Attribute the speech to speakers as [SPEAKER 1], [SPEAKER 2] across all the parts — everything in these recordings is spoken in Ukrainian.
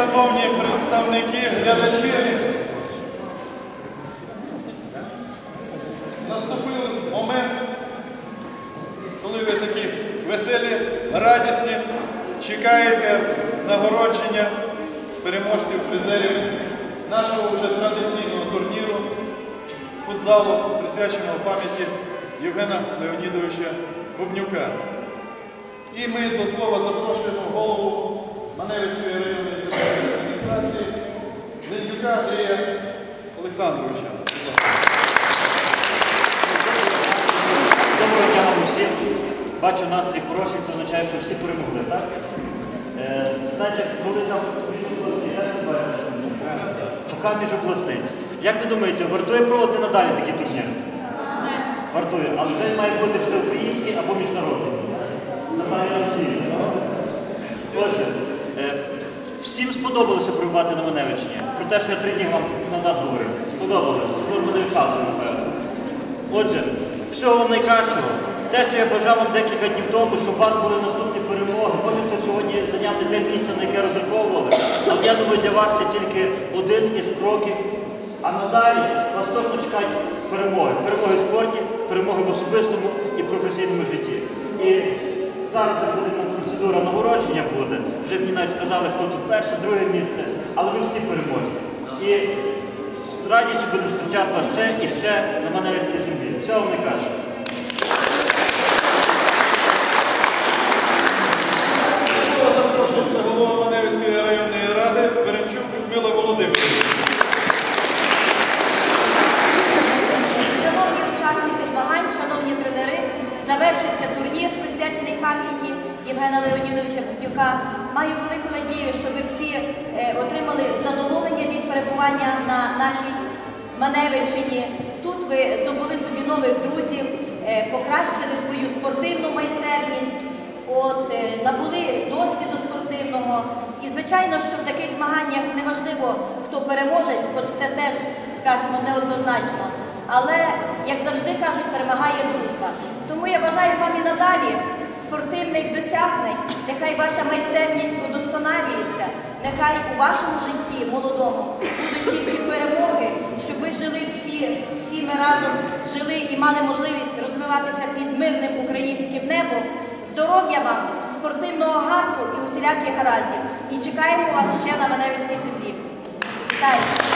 [SPEAKER 1] шановні представники, глядачі, наступив момент, коли ви такі веселі, радісні, чекаєте нагородження переможців, призерів нашого вже традиційного турніру футзалу, присвяченого пам'яті Євгена Леонідовича Бубнюка. І ми до слова запрошуємо голову Маневицької районної адміністрації Андрія Олександровича.
[SPEAKER 2] Доброго дня вам усім. Бачу настрій хороший, це означає, що всі перемогли, так? Е, знаєте, коли там міжобласний, як називається? Пока міжобласний. Як ви думаєте, вартує проводити надалі такі турніри? Вартує, але вже має бути всеукраїнський або міжнародний. Отже, е, всім сподобалося перебувати на Маневичні. Про те, що я три дні вам назад говорив. Сподобалося. Сподобалося напевно. Отже, всього вам найкращого. Те, що я бажав вам декілька днів тому, щоб у вас були наступні перемоги. Може, хто сьогодні зайняв не те місце, на яке розраховували. Але я думаю, для вас це тільки один із кроків. А надалі вас точно чекають перемоги. Перемоги в спорті, перемоги в особистому і професійному житті. І зараз буде там процедура нагородження буде. Вже мені навіть сказали, хто тут перше, друге місце. Але ви всі переможці. І з радістю будемо зустрічати вас ще і ще на Маневицькій землі. Всього вам найкращого.
[SPEAKER 1] Запрошується голова Маневицької районної ради Беремчук Людмила Володимирівна.
[SPEAKER 3] Шановні учасники змагань, шановні тренери, завершився турнір, присвячений пам'яті Євгена Леонідовича Бубнюка. Маю велику надію, що ви всі е, отримали задоволення від перебування на нашій Маневичині. Тут ви здобули собі нових друзів, е, покращили свою спортивну майстерність, е, набули досвіду спортивного. І звичайно, що в таких змаганнях неважливо, хто переможець, хоч це теж, скажімо, неоднозначно. Але, як завжди кажуть, перемагає дружба. Тому я бажаю вам і надалі спортивних досягнень. Нехай ваша майстерність удосконалюється, нехай у вашому житті молодому будуть тільки перемоги, щоб ви жили всі, всі ми разом жили і мали можливість розвиватися під мирним українським небом. Здоров'я вам, спортивного гарту і усіляких гараздів. І чекаємо вас ще на Маневицькій землі. Вітаю!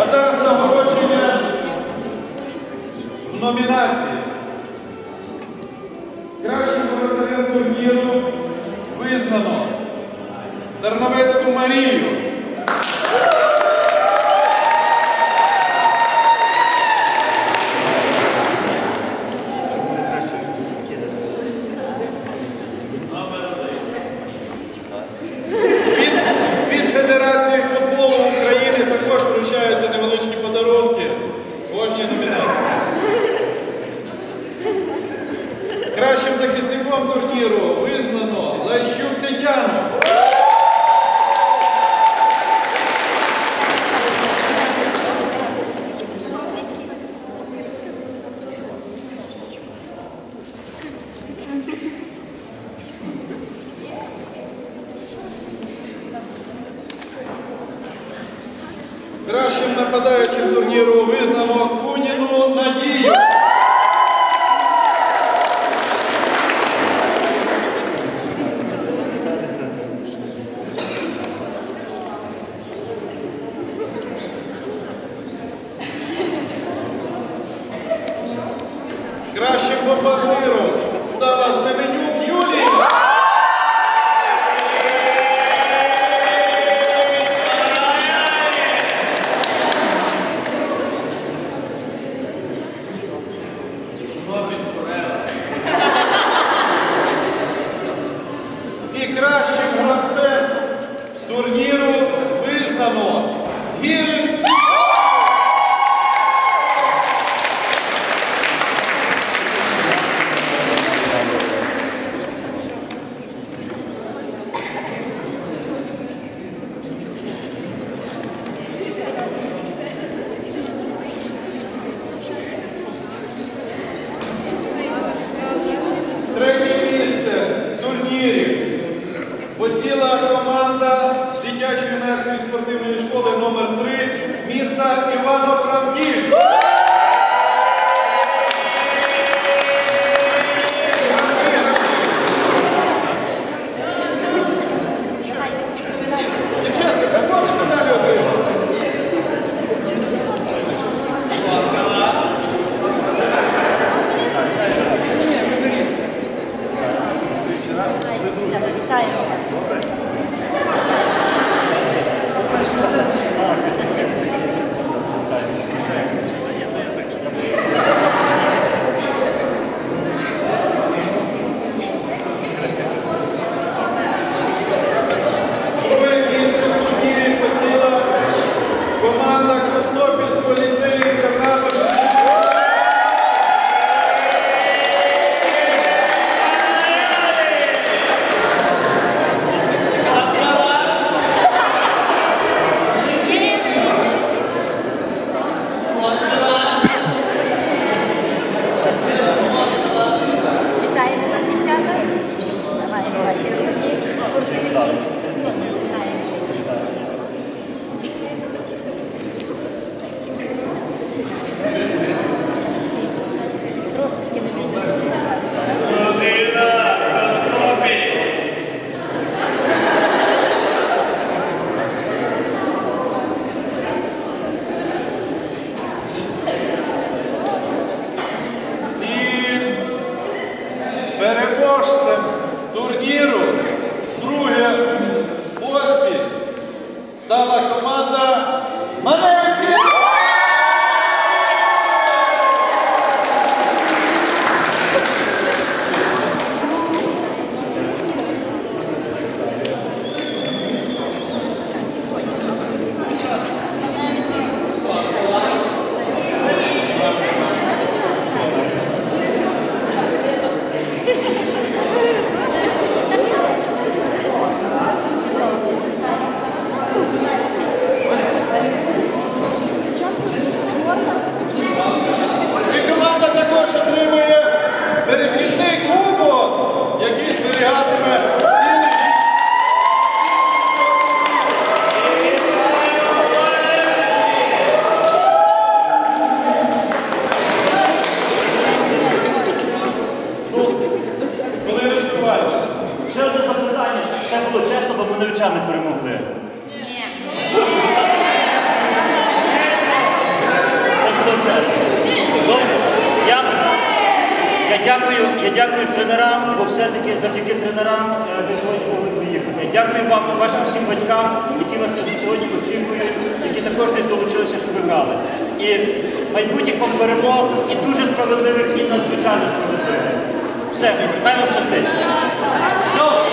[SPEAKER 1] А зараз нагородження в номінації. Кращим захисником турніру визнано Лещук Тетяну. Кращим нападаючим турніру визнано Куніну Надію. Кращим бомбардиром стала Семенюк Юлія. І кращим гравцем з турніру визнано
[SPEAKER 2] Ще одне запитання. Це було чесно, бо миновичани перемогли. Це було чесно. Я, дякую, я дякую тренерам, бо все-таки завдяки тренерам е, ви сьогодні могли приїхати. Дякую вам, вашим всім батькам, які вас тут сьогодні очікують, які також десь долучилися, що ви грали. І майбутніх вам перемог, і дуже справедливих, і надзвичайно справедливих. Zeg, wij gaan zitten.